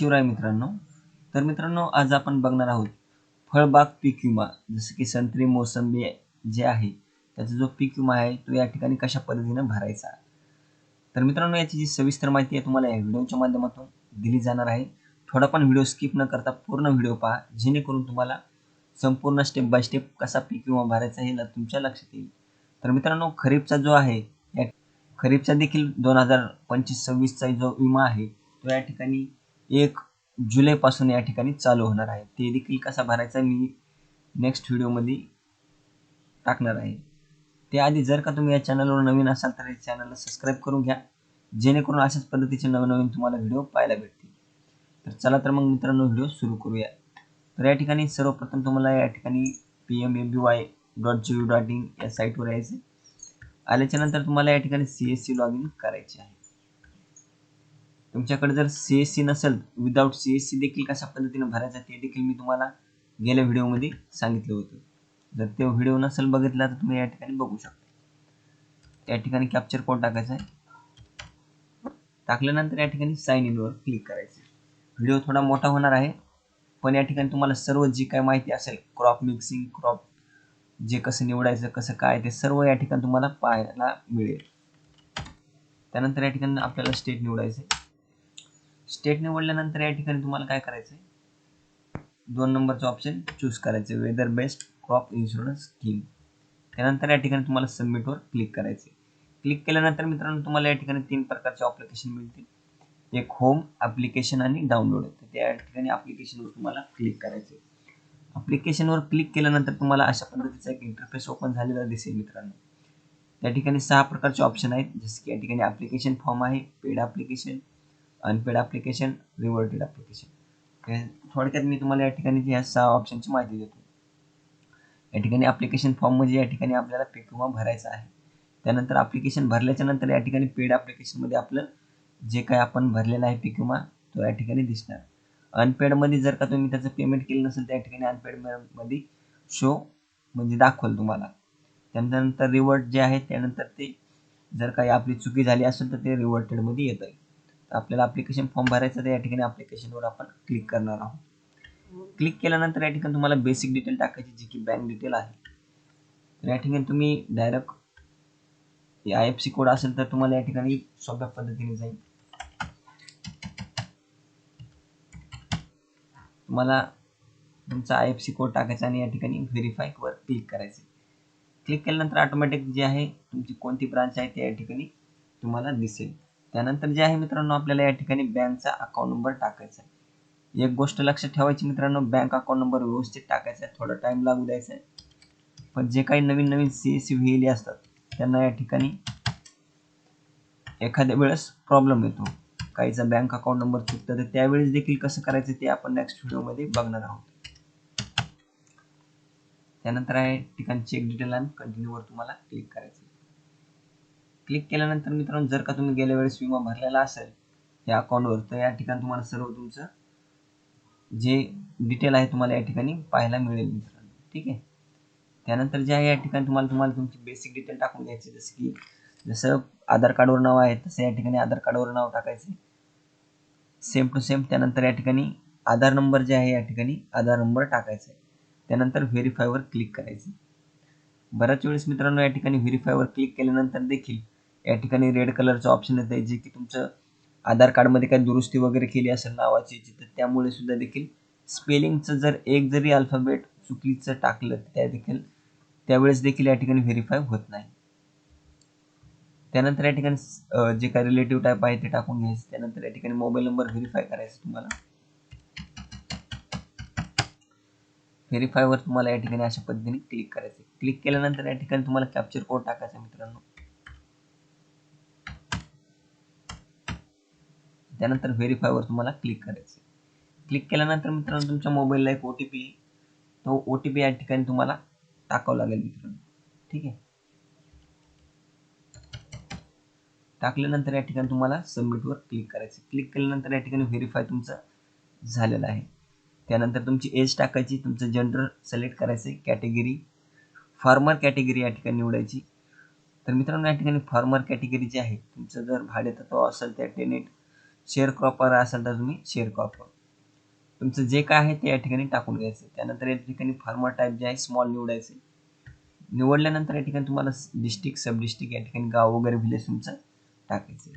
शिवराय मित्रांनो. तर मित्रांनो आज आपण बघणार आहोत फळबाग पीक विमा. जसं की संत्री मोसंबी जे आहे त्याचा जो पीक विमा आहे तो या ठिकाणी कशा पद्धतीनं भरायचा? तर मित्रांनो याची जी सविस्तर माहिती आहे तुम्हाला या व्हिडिओच्या माध्यमातून दिली जाणार आहे. थोडा पण व्हिडिओ स्किप न करता पूर्ण व्हिडिओ पहा जेणेकरून तुम्हाला संपूर्ण स्टेप बाय स्टेप कसा पीक विमा भरायचा हे तुमच्या लक्षात येईल. तर मित्रांनो खरीपचा जो आहे या खरीपचा देखील दोन हजार पंचवीस सव्वीसचा जो विमा आहे तो या ठिकाणी एक जुलैपासून या ठिकाणी चालू होणार आहे. ते देखील कसा भरायचा मी नेक्स्ट व्हिडिओमध्ये टाकणार आहे. त्याआधी जर का तुम्ही या चॅनलवर नवीन असाल तर या चॅनलला सबस्क्राईब करून घ्या. जेणेकरून अशाच पद्धतीचे नवनवीन तुम्हाला व्हिडिओ पाहायला भेटतील. तर चला तर मग मित्रांनो व्हिडिओ सुरू करूया. तर या ठिकाणी सर्वप्रथम तुम्हाला या ठिकाणी P M A B Y dot G dot in या साईटवर यायचं आल्याच्यानंतर तुम्हाला या ठिकाणी C S C log in करायचे आहे. तुमच्याकडे जर सी एस सी नसेल विदाऊट सी एस सी देखील कशा पद्धतीने भरायचं ते देखील मी तुम्हाला गेल्या व्हिडिओमध्ये सांगितलं होतं. जर ते व्हिडिओ नसेल बघितला तर तुम्ही या ठिकाणी बघू शकता. त्या ठिकाणी कॅप्चर कोड टाकायचा आहे. टाकल्यानंतर या ठिकाणी साईन इनवर क्लिक करायचं. व्हिडिओ थोडा मोठा होणार आहे पण या ठिकाणी तुम्हाला सर्व जी काय माहिती असेल क्रॉप मिक्सिंग क्रॉप जे कसं निवडायचं कसं काय ते सर्व या ठिकाणी तुम्हाला पाहायला मिळेल. त्यानंतर या ठिकाणी आपल्याला स्टेट निवडायचं स्टेट निवडल्यानंतर या ठिकाणी तुम्हाला काय करायचं आहे दोन नंबरचं ऑप्शन चूज करायचं weather best crop insurance scheme त्यानंतर या ठिकाणी तुम्हाला सबमिटवर क्लिक करायचे क्लिक केल्यानंतर मित्रांनो तुम्हाला या ठिकाणी तीन प्रकारचे ॲप्लिकेशन मिळतील. एक होम ॲप्लिकेशन आणि डाउनलोड तर त्या ठिकाणी ॲप्लिकेशनवर तुम्हाला क्लिक करायचे ॲप्लिकेशनवर क्लिक केल्यानंतर तुम्हाला अशा पद्धतीचा एक इंटरफेस ओपन झालेला दिसेल मित्रांनो. त्या ठिकाणी सहा प्रकारचे ऑप्शन आहेत. जसे की या ठिकाणी ॲप्लिकेशन फॉर्म आहे paid application unpaid application reverted application थोडक्यात मी तुम्हाला या ठिकाणी ह्या सहा ऑप्शनची माहिती देतो. या ठिकाणी ॲप्लिकेशन फॉर्म म्हणजे या ठिकाणी आपल्याला पे किंवा भरायचा आहे. त्यानंतर ॲप्लिकेशन भरल्याच्या नंतर या ठिकाणी पेड ॲप्लिकेशनमध्ये आपलं जे काय आपण भरलेलं आहे पे किंवा तो या ठिकाणी दिसणार. अनपेडमध्ये जर का तुम्ही त्याचं पेमेंट केलं नसेल त्या ठिकाणी अनपेडमध्ये शो म्हणजे दाखवल तुम्हाला. त्यानंतर रिवर्ट जे आहे त्यानंतर ते जर काही आपली चुकी झाली असेल तर ते रिवर्टेडमध्ये येतं आहे तर आपल्याला ॲप्लिकेशन फॉर्म भरायचं तर या ठिकाणी ॲप्लिकेशनवर आपण क्लिक करणार आहोत. क्लिक केल्यानंतर या ठिकाणी तुम्हाला बेसिक डिटेल टाकायची जी की बँक डिटेल आहे. तर या ठिकाणी तुम्ही direct I F C code असेल तर तुम्हाला या ठिकाणी सोप्या पद्धतीने जाईल. तुम्हाला तुमचा आय एफ सी कोड टाकायचा आणि या ठिकाणी व्हेरीफायवर क्लिक करायचे क्लिक केल्यानंतर ऑटोमॅटिक जे आहे तुमची कोणती ब्रांच आहे ते या ठिकाणी तुम्हाला दिसेल. त्यानंतर जे आहे मित्रांनो आपल्याला या ठिकाणी बँकचा अकाउंट नंबर टाकायचा आहे. एक गोष्ट लक्षात ठेवायची मित्रांनो बँक अकाउंट नंबर व्यवस्थित टाकायचा आहे. थोडा टाईम लागू द्यायचा आहे. पण जे काही नवीन नवीन सी एस सी व्ही असतात त्यांना या ठिकाणी एखाद्या वेळेस प्रॉब्लेम येतो. काहीचा बँक अकाउंट नंबर चुकतं तर त्यावेळेस देखील कसं करायचं ते आपण नेक्स्ट व्हिडिओमध्ये बघणार आहोत. त्यानंतर आहे ठिकाणी चेक डिटेल आणि कंटिन्यूवर तुम्हाला क्लिक करायचं क्लिक केल्यानंतर मित्रांनो जर का तुम्ही गेल्या वेळेस विमा भरलेला असेल या अकाउंटवर तर या ठिकाणी तुम्हाला सर्व तुमचं जे डिटेल आहे तुम्हाला या ठिकाणी पाहायला मिळेल मित्रांनो. ठीक आहे? त्यानंतर जे आहे या ठिकाणी तुम्हाला तुम्हाला तुमची बेसिक डिटेल टाकून घ्यायची जसं की जसं आधार कार्डवर नाव आहे तसं या ठिकाणी आधार कार्डवर नाव टाकायचे सेम टू सेम त्यानंतर या ठिकाणी आधार नंबर जे आहे या ठिकाणी आधार नंबर टाकायचा आहे. त्यानंतर व्हेरीफायवर क्लिक करायचे बऱ्याच वेळेस मित्रांनो या ठिकाणी व्हेरीफायवर क्लिक केल्यानंतर देखील या ठिकाणी रेड कलरचं ऑप्शन येतं आहे जे की तुमचं आधार कार्डमध्ये काही दुरुस्ती वगैरे केली असेल नावाची तर त्यामुळे सुद्धा देखील स्पेलिंगचं जर एक जरी अल्फाबेट चुकीचं टाकलं त्या देखील त्यावेळेस देखील या ठिकाणी व्हेरीफाय होत नाही. त्यानंतर या ठिकाणी जे काही रिलेटिव्ह टाईप आहे ते टाकून घ्यायचं. त्यानंतर या ठिकाणी मोबाईल नंबर व्हेरीफाय करायचं तुम्हाला. व्हेरीफायवर तुम्हाला या ठिकाणी अशा पद्धतीने क्लिक करायचं. क्लिक केल्यानंतर या ठिकाणी तुम्हाला कॅप्चर कोड टाकायचा मित्रांनो. त्यानंतर व्हेरीफायवर तुम्हाला क्लिक करायचं क्लिक केल्यानंतर मित्रांनो तुमच्या मोबाईलला एक ओ टी पी तो ओ टी पी या ठिकाणी तुम्हाला टाकावं लागेल मित्रांनो. ठीक आहे? टाकल्यानंतर या ठिकाणी तुम्हाला सबमिटवर क्लिक करायचं क्लिक केल्यानंतर या ठिकाणी व्हेरीफाय तुमचं झालेलं आहे. त्यानंतर तुमची एज टाकायची तुमचं जेंडर सिलेक्ट करायचं कॅटेगरी फार्मर कॅटेगरी या ठिकाणी निवडायची. तर मित्रांनो या ठिकाणी फार्मर कॅटेगरी जी आहे तुमचं जर भाडे तत्व असेल त्या टेनेट शेअर क्रॉपर असाल तर तुम्ही शेअर क्रॉपर तुमचं जे काय आहे ते या ठिकाणी टाकून घ्यायचं. त्यानंतर या ठिकाणी फार्मर टाईप जे आहे स्मॉल निवडायचे. निवडल्यानंतर या ठिकाणी तुम्हाला डिस्ट्रिक्ट सब डिस्ट्रिक्ट या ठिकाणी गाव वगैरे व्हिलेज तुमचं टाकायचं.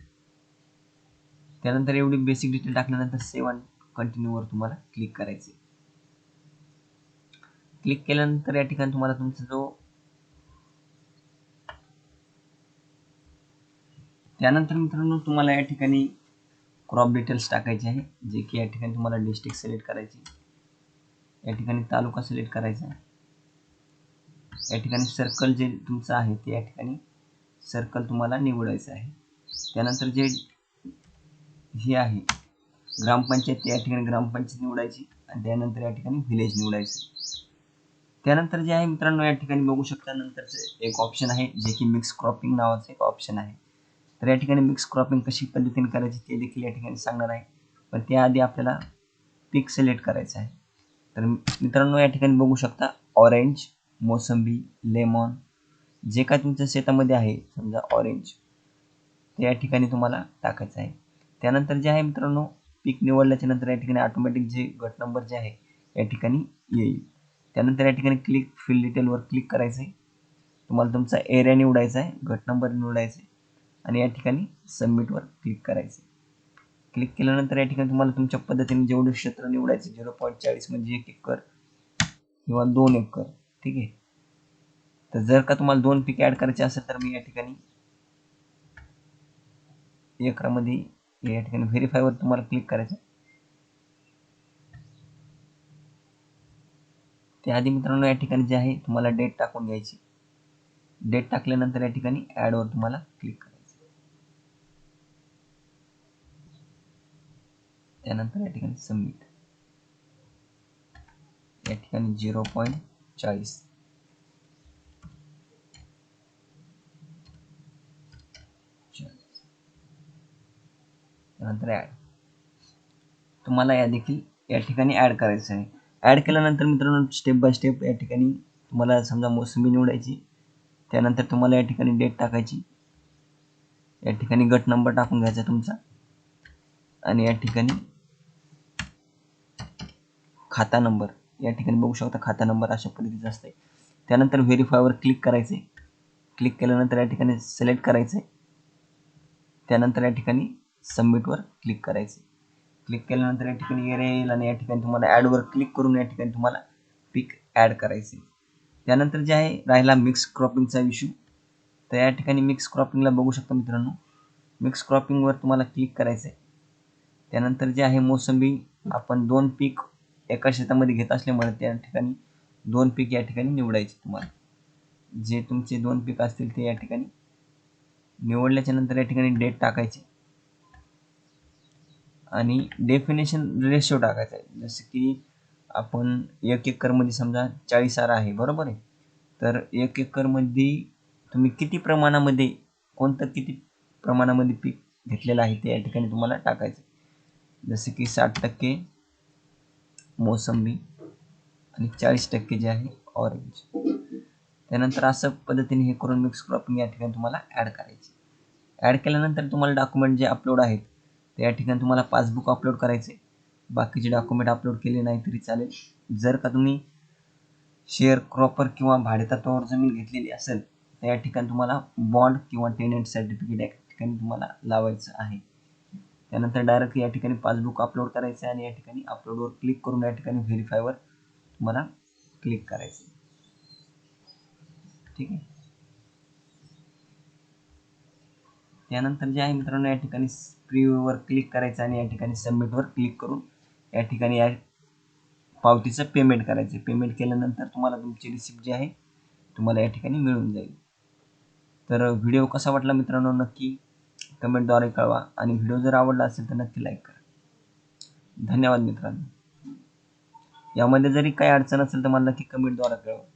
त्यानंतर एवढी बेसिक डिटेल टाकल्यानंतर सेव्ह अँड कंटिन्यूवर तुम्हाला क्लिक करायचे. क्लिक केल्यानंतर या ठिकाणी तुम्हाला तुमचा जो त्यानंतर मित्रांनो तुम्हाला या ठिकाणी क्रॉप डिटेल्स टाकायचे आहे जे की या ठिकाणी तुम्हाला डिस्ट्रिक्ट सिलेक्ट करायची या ठिकाणी तालुका सिलेक्ट करायचा या ठिकाणी सर्कल जे तुमचं आहे ते या ठिकाणी सर्कल तुम्हाला निवडायचं आहे. त्यानंतर जे हे आहे ग्रामपंचायत या ठिकाणी ग्रामपंचायत निवडायची आणि त्यानंतर या ठिकाणी व्हिलेज निवडायचं. त्यानंतर जे आहे मित्रांनो या ठिकाणी बघू शकता नंतरचं एक ऑप्शन आहे जे की मिक्स क्रॉपिंग नावाचं एक ऑप्शन आहे. तर या ठिकाणी मिक्स क्रॉपिंग कशी पद्धतीने करायची ते देखील या ठिकाणी सांगणार आहे. पण त्याआधी आपल्याला पीक सिलेक्ट करायचं आहे. तर मित्रांनो या ठिकाणी बघू शकता ऑरेंज मोसंबी लेमॉन जे काय तुमच्या शेतामध्ये आहे समजा ऑरेंज ते या ठिकाणी तुम्हाला टाकायचं आहे. त्यानंतर जे आहे मित्रांनो पीक निवडल्याच्या नंतर या ठिकाणी ऑटोमॅटिक जे गट नंबर जे आहे या ठिकाणी येईल. त्यानंतर या ठिकाणी क्लिक फिल डिटेलवर क्लिक करायचं आहे तुम्हाला तुमचा एरिया निवडायचा आहे गट नंबर निवडायचा आहे. आणि या ठिकाणी सबमिटवर क्लिक करायचे. क्लिक केल्यानंतर या ठिकाणी तुम्हाला तुमच्या पद्धतीने जेवढे क्षेत्र निवडायचे झिरो पॉईंट चाळीस म्हणजे एक एकर किंवा दोन एकर ठीक आहे? तर जर का तुम्हाला दोन पीक ॲड करायचे असेल तर मी या ठिकाणी एकरामध्ये या ठिकाणी व्हेरीफायवर तुम्हाला क्लिक करायचं. त्याआधी मित्रांनो या ठिकाणी जे आहे तुम्हाला डेट टाकून घ्यायची. डेट टाकल्यानंतर या ठिकाणी ॲडवर तुम्हाला क्लिक करायचं त्यानंतर या ठिकाणी सबमिट या ठिकाणी झिरो पॉईंट चाळीस. त्यानंतर ॲड तुम्हाला या देखील या ठिकाणी ॲड करायचं आहे. ॲड केल्यानंतर मित्रांनो स्टेप बाय स्टेप या ठिकाणी तुम्हाला समजा मोसंबी निवडायची त्यानंतर तुम्हाला या ठिकाणी डेट टाकायची. या ठिकाणी गट नंबर टाकून घ्यायचा तुमचा. आणि या ठिकाणी खाता नंबर. या ठिकाणी बघू शकता खाता नंबर अशा पद्धतीचा असते त्यानंतर व्हेरीफायवर क्लिक करायचे क्लिक केल्यानंतर या ठिकाणी सिलेक्ट करायचे त्यानंतर या ठिकाणी सबमिटवर क्लिक करायचे क्लिक केल्यानंतर या ठिकाणी एरिया येईल आणि या ठिकाणी तुम्हाला ॲडवर क्लिक करून या ठिकाणी तुम्हाला पीक ॲड करायचे त्यानंतर जे आहे राहिला मिक्स क्रॉपिंगचा इश्यू तर या ठिकाणी मिक्स क्रॉपिंगला बघू शकता मित्रांनो. मिक्स क्रॉपिंगवर तुम्हाला क्लिक करायचं आहे त्यानंतर जे आहे मोसंबी आपण दोन पीक एका शेतामध्ये घेत असल्यामुळे त्या ठिकाणी दोन पीक या ठिकाणी निवडायचे तुम्हाला. जे तुमचे दोन पीक असतील ते या ठिकाणी निवडल्याच्या नंतर या ठिकाणी डेट टाकायची. आणि डेफिनेशन रेशो टाकायचा आहे. जसं की आपण एक एकरमध्ये समजा चाळीस आरा आहे बरोबर आहे? तर एक एकरमध्ये तुम्ही किती प्रमाणामध्ये कोणतं किती प्रमाणामध्ये पीक घेतलेलं आहे ते या ठिकाणी तुम्हाला टाकायचं जसं की साठ टक्के मोसंबी आणि चाळीस टक्के जे आहे ऑरेंज त्यानंतर असं पद्धतीने हे करून मिक्स क्रॉपिंग या ठिकाणी तुम्हाला ॲड करायची. ॲड केल्यानंतर तुम्हाला डॉक्युमेंट जे अपलोड आहेत ते या ठिकाणी तुम्हाला पासबुक अपलोड करायचे. बाकीचे डॉक्युमेंट अपलोड केले नाही तरी चालेल. जर का तुम्ही शेअर क्रॉपर किंवा भाडेतत्वावर जमीन घेतलेली असेल तर या ठिकाणी तुम्हाला बॉन्ड किंवा टेनंट सर्टिफिकेट या ठिकाणी तुम्हाला लावायचं आहे. त्यानंतर डायरेक्ट या ठिकाणी पासबुक अपलोड करायचं आहे आणि या ठिकाणी अपलोडवर क्लिक करून या ठिकाणी व्हेरीफायवर तुम्हाला क्लिक करायचं. ठीक आहे? त्यानंतर जे आहे मित्रांनो या ठिकाणी प्रिव्ह्यूवर क्लिक करायचं आणि या ठिकाणी सबमिटवर क्लिक करून या ठिकाणी या पावतीचं पेमेंट करायचं. पेमेंट केल्यानंतर तुम्हाला तुमची रिसिप्ट जी आहे तुम्हाला या ठिकाणी मिळून जाईल. तर व्हिडिओ कसा वाटला मित्रांनो? नक्की कमेंटद्वारे कळवा आणि व्हिडिओ जर आवडला असेल तर नक्की लाईक करा. धन्यवाद मित्रांनो. यामध्ये जरी काही अडचण असेल तर मला नक्की कमेंटद्वारे कळवा.